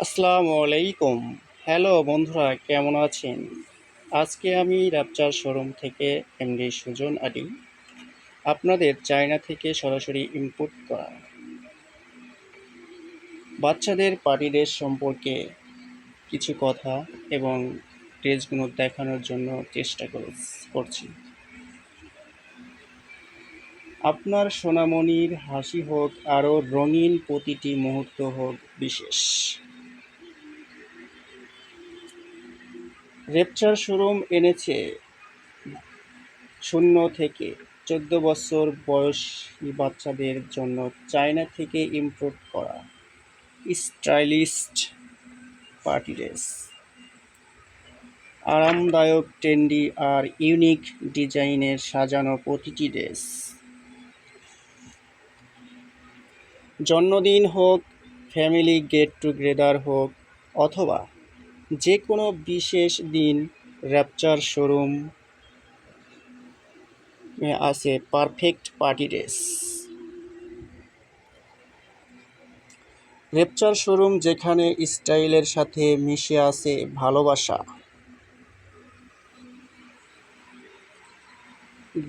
আসসালামু আলাইকুম। হ্যালো বন্ধুরা, কেমন আছেন? আজকে আমি র্যাপচার শোরুম থেকে এমডি সুজন আলী আপনাদের চায়না থেকে সরাসরি ইম্পোর্ট করা। বাচ্চাদের পার্টি ড্রেস সম্পর্কে কিছু কথা এবং ড্রেসগুলো দেখানোর জন্য চেষ্টা করে- করছি। আপনার সোনামণির হাসি হোক, আরও রঙিন প্রতিটি মুহূর্ত হোক বিশেষ। রেপচার শোরুম এনেছে। শূন্য থেকে চোদ্দ বছর বয়সী বাচ্চাদের জন্য চায়না থেকে ইম্পোর্ট করা স্টাইলিস্ট পার্টি ড্রেস। আরামদায়ক, ট্রেন্ডি আর ইউনিক ডিজাইনের সাজানো প্রতিটি ড্রেস। জন্মদিন হোক, ফ্যামিলি গেট টুগেদার হোক অথবা যে কোনো বিশেষ দিন র্যাপচার শোরুম আছে perfect party dress rapture showroom যেখানে স্টাইলের সাথে মিশে আছে ভালোবাসা।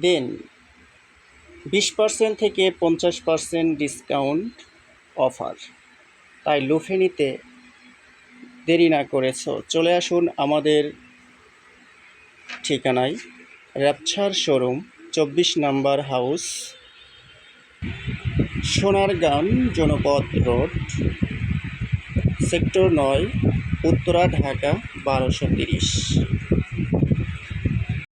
দেন বিশ পার্সেন্ট থেকে পঞ্চাশ পার্সেন্ট ডিসকাউন্ট অফার তাই লুফে নিতে দেরি না করেছ চলে আসুন আমাদের ঠিকানায়। র্যাপছার শোরুম, চব্বিশ number house Sonargaon Janapath road, sector নয়, উত্তরা, ঢাকা, বারোশো তিরিশ।